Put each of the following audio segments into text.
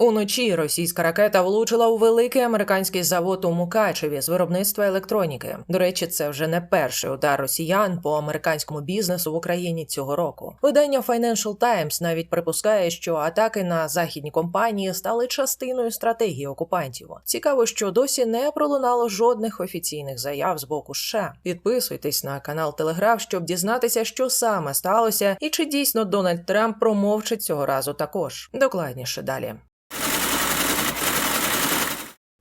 Уночі російська ракета влучила у великий американський завод у Мукачеві з виробництва електроніки. До речі, це вже не перший удар росіян по американському бізнесу в Україні цього року. Видання Financial Times навіть припускає, що атаки на західні компанії стали частиною стратегії окупантів. Цікаво, що досі не пролунало жодних офіційних заяв з боку США. Підписуйтесь на канал Телеграф, щоб дізнатися, що саме сталося, і чи дійсно Дональд Трамп промовчить цього разу також. Докладніше далі.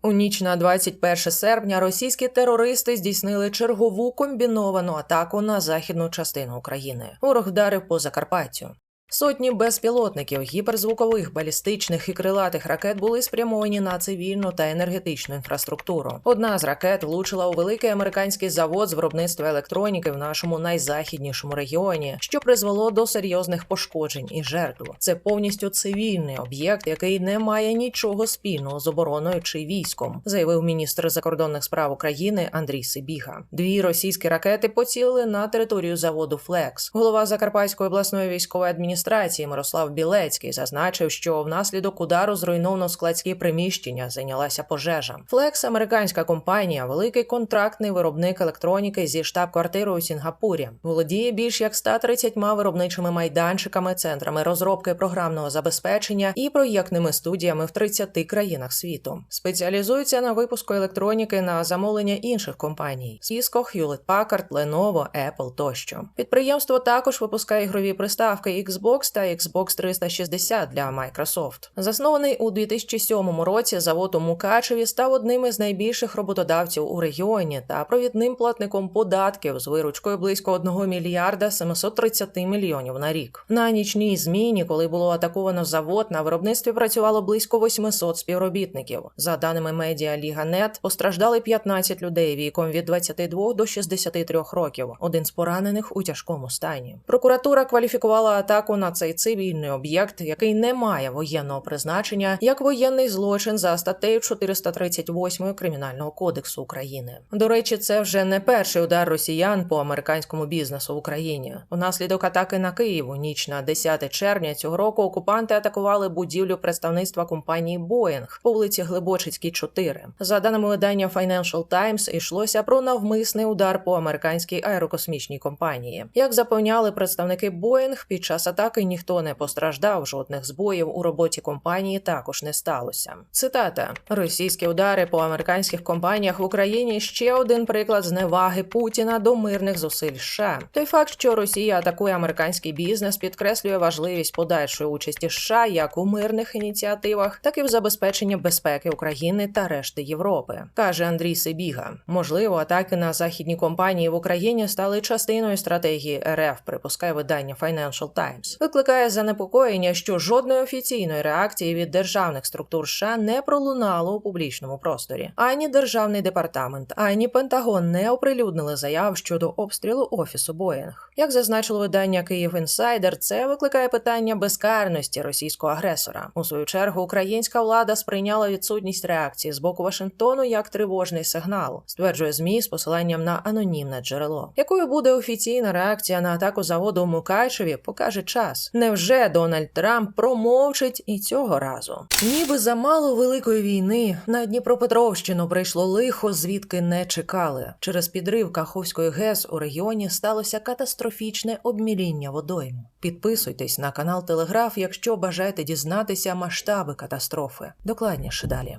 У ніч на 21 серпня російські терористи здійснили чергову комбіновану атаку на західну частину України. Ворог вдарив по Закарпаттю. Сотні безпілотників, гіперзвукових, балістичних і крилатих ракет були спрямовані на цивільну та енергетичну інфраструктуру. Одна з ракет влучила у великий американський завод з виробництва електроніки в нашому найзахіднішому регіоні, що призвело до серйозних пошкоджень і жертв. Це повністю цивільний об'єкт, який не має нічого спільного з обороною чи військом, заявив міністр закордонних справ України Андрій Сибіга. Дві російські ракети поцілили на територію заводу Флекс. Голова Закарпатської обласної військової адміністрації адміністрації Мирослав Білецький зазначив, що внаслідок удару зруйновано складські приміщення, зайнялася пожежа. Флекс, американська компанія, великий контрактний виробник електроніки зі штаб-квартирою у Сінгапурі, володіє більш як 130 виробничими майданчиками, центрами розробки програмного забезпечення і проєктними студіями в 30 країнах світу. Спеціалізується на випуску електроніки на замовлення інших компаній: Cisco, Hewlett Packard, Lenovo, Apple тощо. Підприємство також випускає ігрові приставки Xbox Xbox та Xbox 360 для Microsoft. Заснований у 2007 році завод у Мукачеві став одним із найбільших роботодавців у регіоні та провідним платником податків з виручкою близько 1 мільярда 730 мільйонів на рік. На нічній зміні, коли було атаковано завод, на виробництві працювало близько 800 співробітників. За даними медіа Ліга.нет, постраждали 15 людей віком від 22 до 63 років. Один з поранених у тяжкому стані. Прокуратура кваліфікувала атаку на цей цивільний об'єкт, який не має воєнного призначення, як воєнний злочин за статтею 438 кримінального кодексу України. До речі, це вже не перший удар росіян по американському бізнесу в Україні. Унаслідок атаки на Київ у ніч на 10 червня цього року окупанти атакували будівлю представництва компанії Боїнг по вулиці Глибочицькій, 4. За даними видання Financial Times, йшлося про навмисний удар по американській аерокосмічній компанії. Як запевняли представники Боїнг, під час атаки атаки ніхто не постраждав, жодних збоїв у роботі компанії також не сталося. Цитата: російські удари по американських компаніях в Україні ще один приклад зневаги Путіна до мирних зусиль. США. той факт, що Росія атакує американський бізнес, підкреслює важливість подальшої участі США як у мирних ініціативах, так і в забезпеченні безпеки України та решти Європи, каже Андрій Сибіга. Можливо, атаки на західні компанії в Україні стали частиною стратегії РФ. Припускає видання Financial Times викликає занепокоєння, що жодної офіційної реакції від державних структур США не пролунало у публічному просторі. Ані державний департамент, ані Пентагон не оприлюднили заяв щодо обстрілу офісу Боїнг. Як зазначило видання Київ Інсайдер, це викликає питання безкарності російського агресора. У свою чергу українська влада сприйняла відсутність реакції з боку Вашингтону як тривожний сигнал, стверджує змі з посиланням на анонімне джерело. Якою буде офіційна реакція на атаку заводу у Мукачеві, покаже час час. Невже Дональд Трамп промовчить і цього разу? Ніби замало великої війни на Дніпропетровщину прийшло лихо, звідки не чекали. Через підрив Каховської ГЕС у регіоні сталося катастрофічне обміління водойм. Підписуйтесь на канал Телеграф, якщо бажаєте дізнатися масштаби катастрофи. Докладніше далі.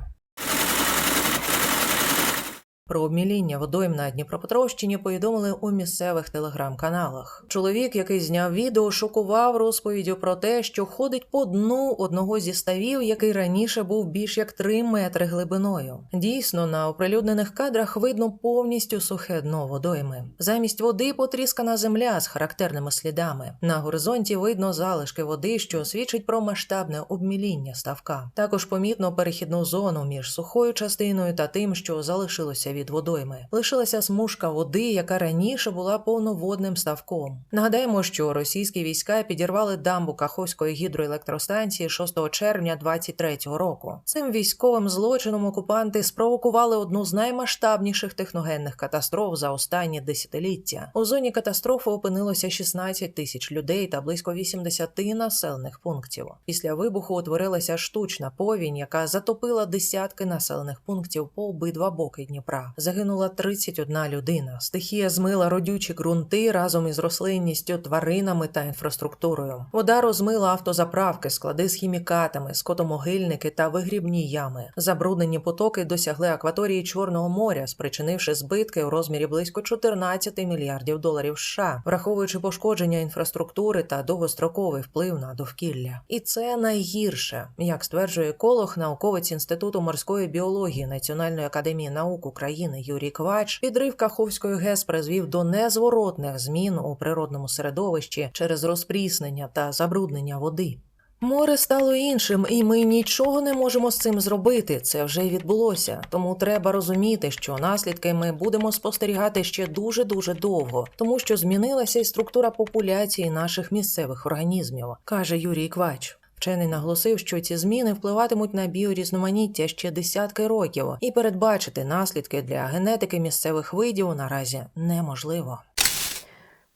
Про обміління водойм на Дніпропетровщині повідомили у місцевих телеграм-каналах. Чоловік, який зняв відео, шокував розповіддю про те, що ходить по дну одного зі ставів, який раніше був більш як 3 метри глибиною. Дійсно, на оприлюднених кадрах видно повністю сухе дно водойми. Замість води потріскана земля з характерними слідами. На горизонті видно залишки води, що свідчить про масштабне обміління ставка. Також помітно перехідну зону між сухою частиною та тим, що залишилося від від водойми. Лишилася смужка води, яка раніше була повноводним ставком. Нагадаємо, що російські війська підірвали дамбу Каховської гідроелектростанції 6 червня 23-го року. Цим військовим злочином окупанти спровокували одну з наймасштабніших техногенних катастроф за останні десятиліття. У зоні катастрофи опинилося 16 тисяч людей та близько 80 населених пунктів. Після вибуху утворилася штучна повінь, яка затопила десятки населених пунктів по обидва боки Дніпра. Загинула 31 людина. Стихія змила родючі ґрунти разом із рослинністю, тваринами та інфраструктурою. Вода розмила автозаправки, склади з хімікатами, скотомогильники та вигрібні ями. Забруднені потоки досягли акваторії Чорного моря, спричинивши збитки у розмірі близько 14 мільярдів доларів США, враховуючи пошкодження інфраструктури та довгостроковий вплив на довкілля. І це найгірше, як стверджує еколог, науковець інституту морської біології Національної академії наук України Юрій Квач. Підрив Каховської ГЕС призвів до незворотних змін у природному середовищі через розпріснення та забруднення води. Море стало іншим, і ми нічого не можемо з цим зробити. Це вже відбулося. Тому треба розуміти, що наслідки ми будемо спостерігати ще дуже дуже довго, тому що змінилася і структура популяції наших місцевих організмів, каже Юрій Квач. Вчений наголосив, що ці зміни впливатимуть на біорізноманіття ще десятки років, і передбачити наслідки для генетики місцевих видів наразі неможливо.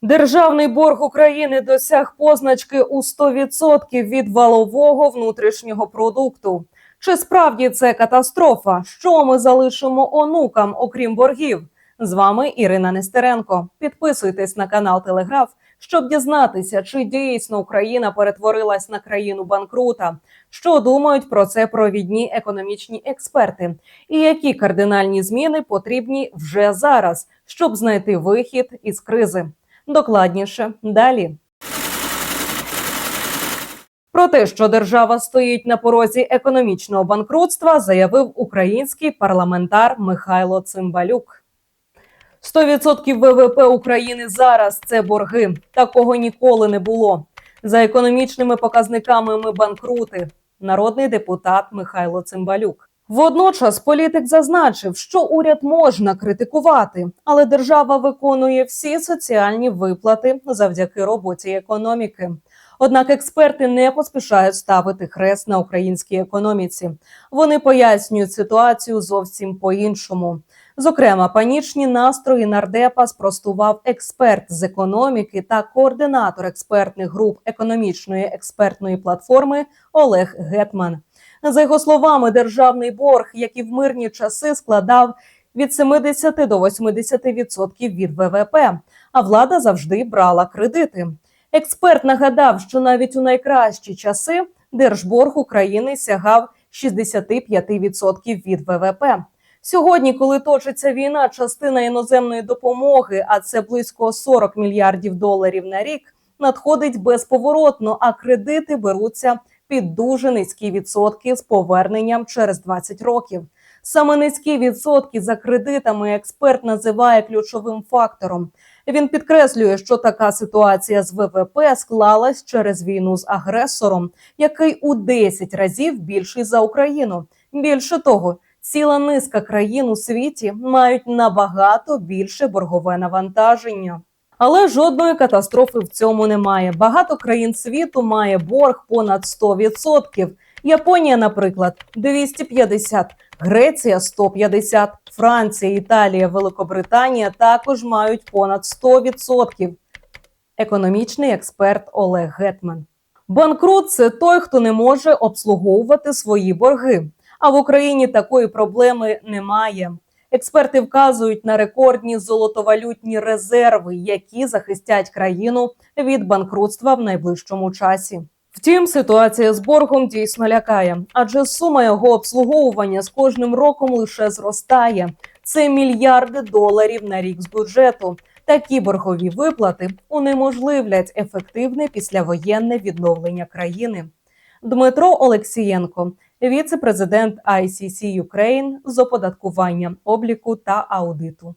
Державний борг України досяг позначки у 100% від валового внутрішнього продукту. Чи справді це катастрофа? Що ми залишимо онукам, окрім боргів? З вами Ірина Нестеренко. Підписуйтесь на канал Телеграф, щоб дізнатися, чи дійсно Україна перетворилась на країну банкрута. Що думають про це провідні економічні експерти, і які кардинальні зміни потрібні вже зараз, щоб знайти вихід із кризи. Докладніше далі. Про те, що держава стоїть на порозі економічного банкрутства, заявив український парламентар Михайло Цимбалюк. 100% ВВП України зараз це борги. Такого ніколи не було. За економічними показниками ми банкрути. Народний депутат Михайло Цимбалюк. Водночас політик зазначив, що уряд можна критикувати, але держава виконує всі соціальні виплати завдяки роботі економіки. Однак експерти не поспішають ставити хрест на українській економіці. Вони пояснюють ситуацію зовсім по-іншому. Зокрема, панічні настрої нардепа спростував експерт з економіки та координатор експертних груп економічної експертної платформи Олег Гетман. За його словами, державний борг, як і в мирні часи, складав від 70 до 80% від ВВП, а влада завжди брала кредити. Експерт нагадав, що навіть у найкращі часи держборг України сягав 65% від ВВП. Сьогодні, коли точиться війна, частина іноземної допомоги, а це близько 40 мільярдів доларів на рік, надходить безповоротно, а кредити беруться під дуже низькі відсотки з поверненням через 20 років. Саме низькі відсотки за кредитами експерт називає ключовим фактором. Він підкреслює, що така ситуація з ВВП склалась через війну з агресором, який у 10 разів більший за Україну. Більше того, ціла низка країн у світі мають набагато більше боргове навантаження. Але жодної катастрофи в цьому немає. Багато країн світу має борг понад 100%. Японія, наприклад, 250, Греція 150, Франція, Італія, Великобританія також мають понад 100%. Економічний експерт Олег Гетман. Банкрут це той, хто не може обслуговувати свої борги. А в Україні такої проблеми немає. Експерти вказують на рекордні золотовалютні резерви, які захистять країну від банкрутства в найближчому часі. Втім, ситуація з боргом дійсно лякає, адже сума його обслуговування з кожним роком лише зростає. Це мільярди доларів на рік з бюджету. Такі боргові виплати унеможливлять ефективне післявоєнне відновлення країни. Дмитро Олексієнко, віце-президент ICC Ukraine з оподаткування обліку та аудиту.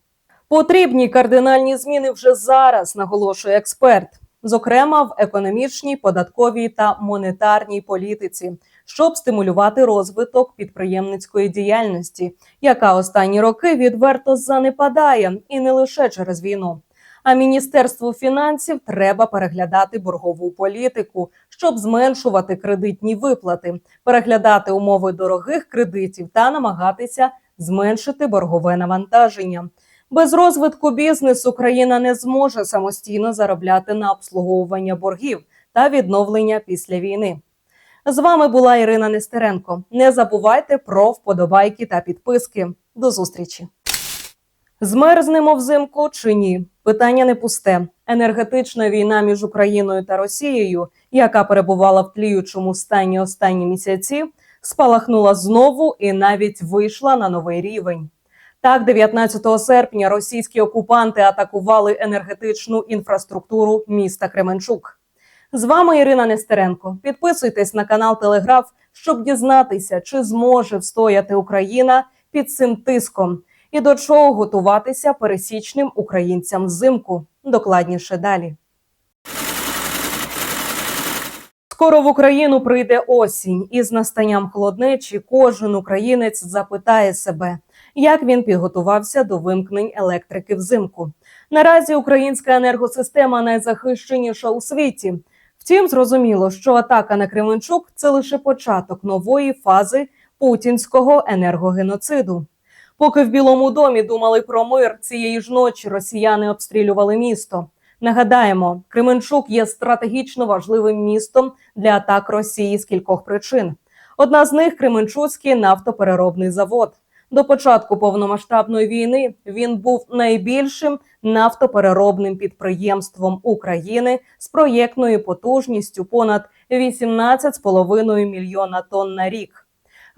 Потрібні кардинальні зміни вже зараз, наголошує експерт, зокрема в економічній, податковій та монетарній політиці, щоб стимулювати розвиток підприємницької діяльності, яка останні роки відверто занепадає, і не лише через війну. А міністерству фінансів треба переглядати боргову політику, щоб зменшувати кредитні виплати, переглядати умови дорогих кредитів та намагатися зменшити боргове навантаження. Без розвитку бізнесу країна не зможе самостійно заробляти на обслуговування боргів та відновлення після війни. З вами була Ірина Нестеренко. Не забувайте про вподобайки та підписки. До зустрічі. Змерзнемо взимку чи ні? Питання не пусте. Енергетична війна між Україною та Росією, яка перебувала в тліючому стані останні місяці, спалахнула знову і навіть вийшла на новий рівень. Так, 19 серпня російські окупанти атакували енергетичну інфраструктуру міста Кременчук. З вами Ірина Нестеренко. Підписуйтесь на канал Телеграф, щоб дізнатися, чи зможе встояти Україна під цим тиском і до чого готуватися пересічним українцям взимку. Докладніше далі. Скоро в Україну прийде осінь, і з настанням холоднечі кожен українець запитає себе, як він підготувався до вимкнень електрики взимку. Наразі українська енергосистема найзахищеніша у світі. Втім, зрозуміло, що атака на Кременчук це лише початок нової фази путінського енергогеноциду. Поки в Білому домі думали про мир, цієї ж ночі росіяни обстрілювали місто. Нагадаємо, Кременчук є стратегічно важливим містом для атак Росії з кількох причин. Одна з них Кременчуцький нафтопереробний завод. До початку повномасштабної війни він був найбільшим нафтопереробним підприємством України з проєктною потужністю понад 18,5 мільйона тонн на рік.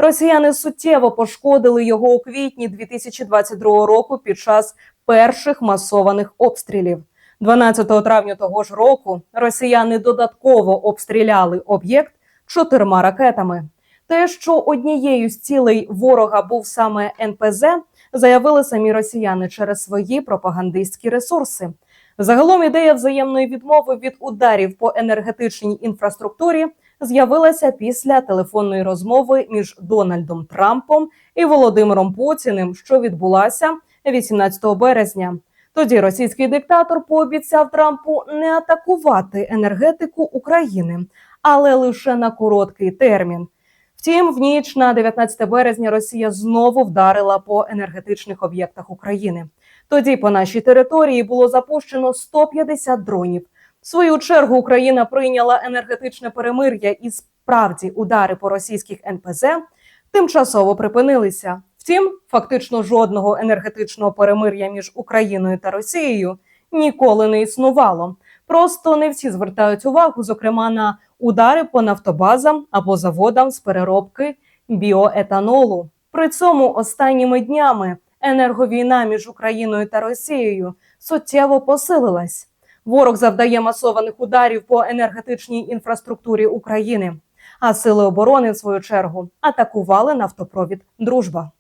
Росіяни суттєво пошкодили його у квітні 2022 року під час перших масованих обстрілів. 12 травня того ж року росіяни додатково обстріляли об'єкт чотирма ракетами. Те, що однією з цілей ворога був саме НПЗ, заявили самі росіяни через свої пропагандистські ресурси. Загалом ідея взаємної відмови від ударів по енергетичній інфраструктурі з'явилася після телефонної розмови між Дональдом Трампом і Володимиром Путіним, що відбулася 18 березня. Тоді російський диктатор пообіцяв Трампу не атакувати енергетику України, але лише на короткий термін. Втім, в ніч на 19 березня Росія знову вдарила по енергетичних об'єктах України. Тоді по нашій території було запущено 150 дронів. Свою чергу Україна прийняла енергетичне перемир'я і справді удари по російських НПЗ тимчасово припинилися. Втім, фактично жодного енергетичного перемир'я між Україною та Росією ніколи не існувало. Просто не всі звертають увагу, зокрема на удари по нафтобазам або заводам з переробки біоетанолу. При цьому останніми днями енерговійна між Україною та Росією суттєво посилилась. Ворог завдає масованих ударів по енергетичній інфраструктурі України. А сили оборони, в свою чергу, атакували нафтопровід Дружба.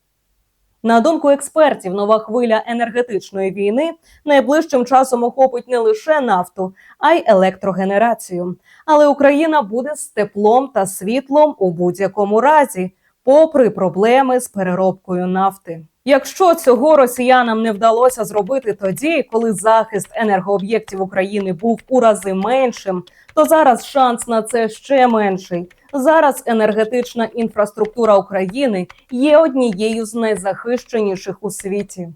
На думку експертів, нова хвиля енергетичної війни найближчим часом охопить не лише нафту, а й електрогенерацію. Але Україна буде з теплом та світлом у будь-якому разі, попри проблеми з переробкою нафти. Якщо цього росіянам не вдалося зробити тоді, коли захист енергооб'єктів України був у рази меншим, то зараз шанс на це ще менший. Зараз енергетична інфраструктура України є однією з найзахищеніших у світі.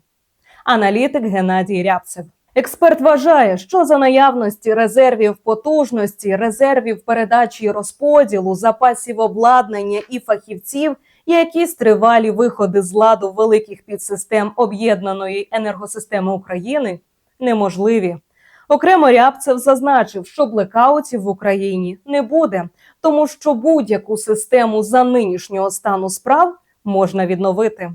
Аналітик Геннадій Рябцев. Експерт вважає, що за наявності резервів потужності, резервів передачі і розподілу, запасів обладнання і фахівців, якісь тривалі виходи з ладу великих підсистем об'єднаної енергосистеми України неможливі. Окремо Рябцев зазначив, що блекаутів в Україні не буде, тому що будь-яку систему за нинішнього стану справ можна відновити.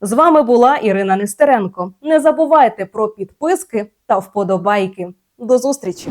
З вами була Ірина Нестеренко. Не забувайте про підписки та вподобайки. До зустрічі!